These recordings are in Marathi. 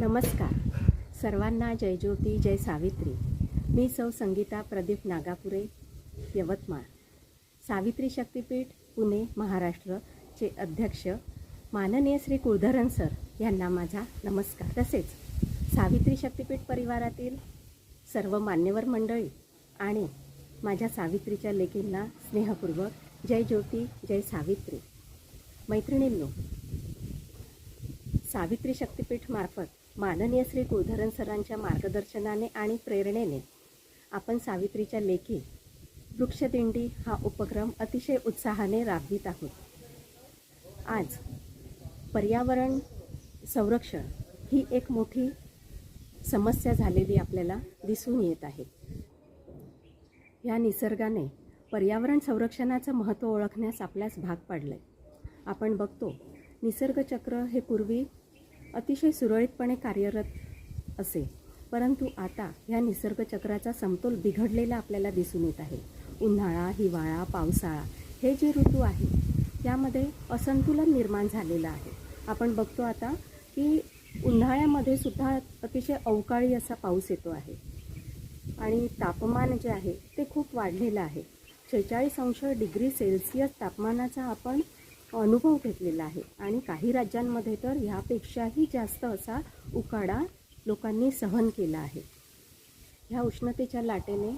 नमस्कार. सर्वांना जय ज्योती जय सावित्री. मी सौ संगीता प्रदीप नागापुरे यवतमाळ. सावित्री शक्तीपीठ पुणे महाराष्ट्रचे अध्यक्ष माननीय श्री कुळधरन सर यांना माझा नमस्कार. तसेच सावित्री शक्तीपीठ परिवारातील सर्व मान्यवर मंडळी आणि माझ्या सावित्रीच्या लेखींना स्नेहपूर्वक जय ज्योती जय सावित्री. मैत्रिणींनो सावित्री शक्तीपीठ मार्फत माननीय श्री कुळधरन सरांच्या मार्गदर्शनाने आणि प्रेरणेने आपण सावित्रीच्या लेखी वृक्षदिंडी हा उपक्रम अतिशय उत्साहाने राबवित आहोत. आज पर्यावरण संरक्षण ही एक मोठी समस्या झालेली आपल्याला दिसून येत आहे. या निसर्गाने पर्यावरण संरक्षणाचं महत्त्व ओळखण्यास आपल्यास भाग पाडलं आहे आपण बघतो निसर्गचक्र हे पूर्वी अतिशय सुरळीतपणे कार्यरत असे. परंतु आता ह्या निसर्गचक्राचा समतोल बिघडलेला आपल्याला दिसून येत आहे. उन्हाळा हिवाळा पावसाळा हे जे ऋतू आहे त्यामध्ये असंतुलन निर्माण झालेलं आहे. आपण बघतो आता की उन्हाळ्यामध्ये सुद्धा अतिशय अवकाळी असा पाऊस येतो आहे. आणि तापमान जे आहे ते खूप वाढलेलं आहे. शेहेचाळीस अंश डिग्री सेल्सिअस तापमानाचा आपण अनुभव घेतलेला आहे. आणि काही राज्यांमध्ये तर ह्यापेक्षाही जास्त असा उकाडा लोकांनी सहन केला आहे. ह्या उष्णतेच्या लाटेने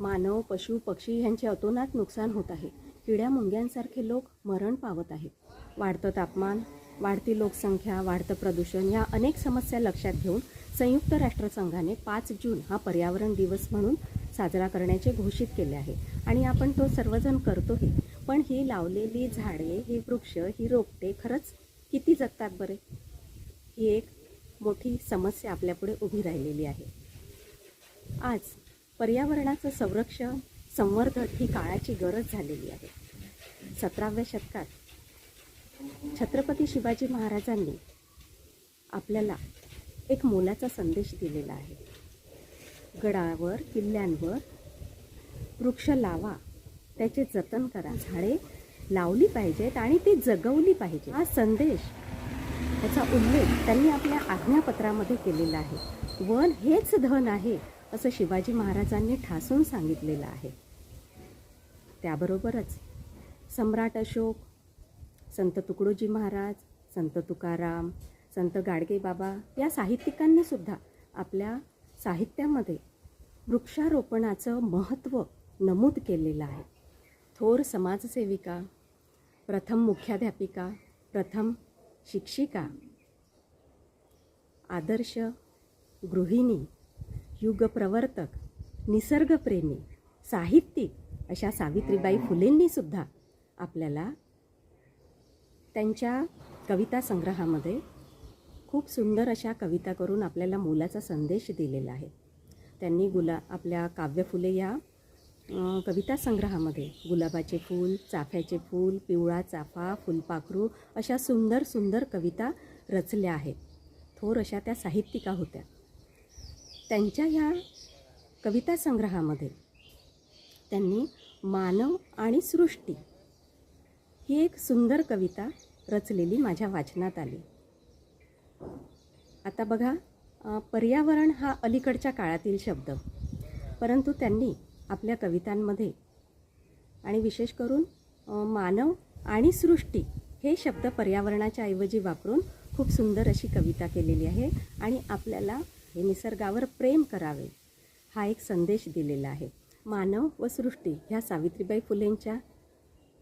मानव पशु पक्षी यांचे अतोनात नुकसान होत आहे. किड्या मुंग्यांसारखे लोक मरण पावत आहेत. वाढतं तापमान वाढती लोकसंख्या वाढतं प्रदूषण या अनेक समस्या लक्षात घेऊन संयुक्त राष्ट्रसंघाने पाच जून हा पर्यावरण दिवस म्हणून साजरा करण्याचे घोषित केले आहे. आणि आपण तो सर्वजण करतोही. पण ही लावलेली झाडे ही वृक्ष ही रोपटे खरंच किती जगतात बरे? ही एक मोठी समस्या आपल्यापुढे उभी राहिलेली आहे. आज पर्यावरणाचं संरक्षण संवर्धन ही काळाची गरज झालेली आहे. सतराव्या शतकात छत्रपती शिवाजी महाराजांनी आपल्याला एक मोलाचा संदेश दिलेला आहे. गडावर किल्ल्यांवर वृक्ष लावा त्याचे जतन करा. झाडे लावली पाहिजेत आणि ती जगवली पाहिजे हा संदेश त्याचा उल्लेख त्यांनी आपल्या आज्ञापत्रामध्ये केलेला आहे. वन हेच धन आहे असं शिवाजी महाराजांनी ठासून सांगितलेलं आहे. त्याबरोबरच सम्राट अशोक संत तुकडोजी महाराज संत तुकाराम संत गाडगे बाबा या साहित्यिकांनी सुद्धा आपल्या साहित्यामध्ये वृक्षारोपणाचं महत्त्व नमूद केलेलं आहे. थोर समाजसेविका प्रथम मुख्याध्यापिका प्रथम शिक्षिका आदर्श गृहिणी युगप्रवर्तक निसर्गप्रेमी साहित्यिक अशा सावित्रीबाई फुलेंनीसुद्धा आपल्याला त्यांच्या कविता संग्रहामध्ये खूप सुंदर अशा कविता करून आपल्याला मोलाचा संदेश दिलेला आहे. त्यांनी गुला आपल्या काव्यफुले या कविता संग्रहामध्ये गुलाबाचे फूल चाफ्याचे फूल पिवळा चाफा फुलपाखरू अशा सुंदर सुंदर कविता रचल्या आहेत. थोर अशा त्या साहित्यिका होत्या. त्यांच्या ह्या कविता संग्रहामध्ये त्यांनी मानव आणि सृष्टी ही एक सुंदर कविता रचलेली माझ्या वाचनात आली. आता बघा पर्यावरण हा अलीकडच्या काळातील शब्द. परंतु त्यांनी आपल्या कवितांमध्ये. आणि विशेष करून मानव आणि सृष्टी हे शब्द पर्यावरणाच्या ऐवजी वापरून खूप सुंदर अशी कविता केलेली आहे आणि आपल्याला हे निसर्गावर प्रेम करावे हा एक संदेश दिलेला आहे. मानव व सृष्टी ह्या सावित्रीबाई फुलेंच्या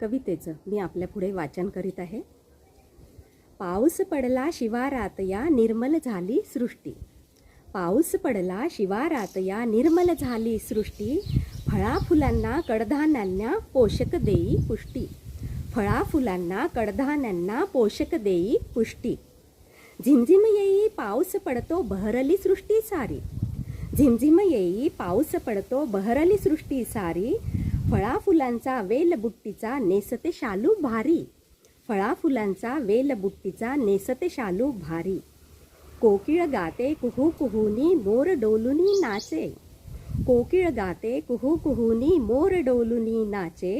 कवितेचं मी आपल्यापुढे वाचन करीत आहे. पाऊस पडला शिवारात या निर्मल झाली सृष्टी. पाऊस पडला शिवारात या निर्मल झाली सृष्टी. फळा फुलांना कडधान्यांना पोषक देई पुष्टी. फळा फुलांना कडधान्यांना पोषक देई पुष्टी. झिमझिम येई पाऊस पडतो बहरली सृष्टी सारी. झिमझिम येई पाऊस पडतो बहरली सृष्टी सारी. फळा फुलांचा वेलबुट्टीचा नेसते शालू भारी. फळा फुलांचा वेलबुट्टीचा नेसते शालू भारी. कोकिळ गाते कुहू कुहूनी मोर डोलुनी नाचे. कोकिळ गाते कुहू कुहूनी मोर डोलुनी नाचे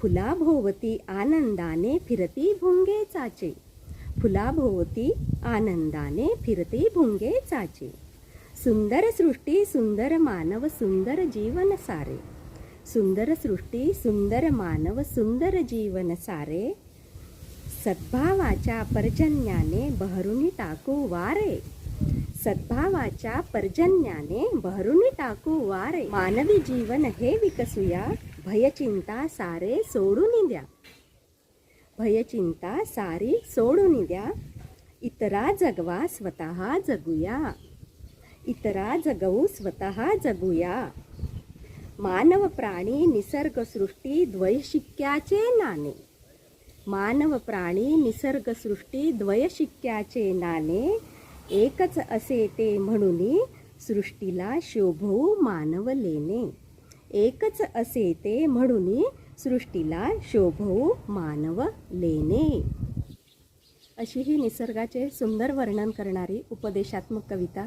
फुलाभोवती आनंदाने फिरती भुंगे चाचे फुलाभोवती आनंदाने फिरती भुंगे चाचे सुंदर सृष्टी सुंदर मानव सुंदर जीवन सारे सुंदर सृष्टी सुंदर मानव सुंदर जीवन सारे सद्भावाच्या पर्जन्याने बहरुनी टाकू वारे सद्भावाच्या पर्जन्याने भरून टाकू वारे. मानवी जीवन हे विकसूया. भयचिंता सारे सोडून द्या. भयचिंता सारी सोडून द्या. इतरा जगवा स्वतः जगूया. इतरा जगवू स्वतः जगूया. मानव प्राणी निसर्गसृष्टी द्वयशिक्याचे नाणे. मानव प्राणी निसर्गसृष्टी द्वयशिक्याचे नाणे. एकच असे ते म्हणून सृष्टीला शोभवू मानव लेणे एकच असे ते म्हणून सृष्टीला शोभवू मानव लेणे अशी ही निसर्गाचे सुंदर वर्णन करणारी उपदेशात्मक कविता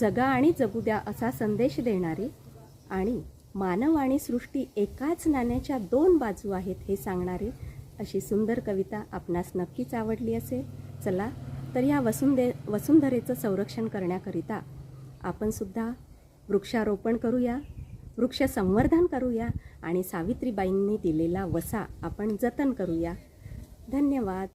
जगा आणि जगू द्या असा संदेश देणारी आणि मानव आणि सृष्टी एकाच नाण्याच्या दोन बाजू आहेत हे सांगणारी अशी सुंदर कविता आपणास नक्कीच आवडली असेल. चला तर या वसुंधे वसुंधरेचं संरक्षण करण्याकरिता आपण सुद्धा वृक्षारोपण करूया वृक्ष संवर्धन करूया आणि सावित्रीबाईंनी दिलेला वसा आपण जतन करूया. धन्यवाद.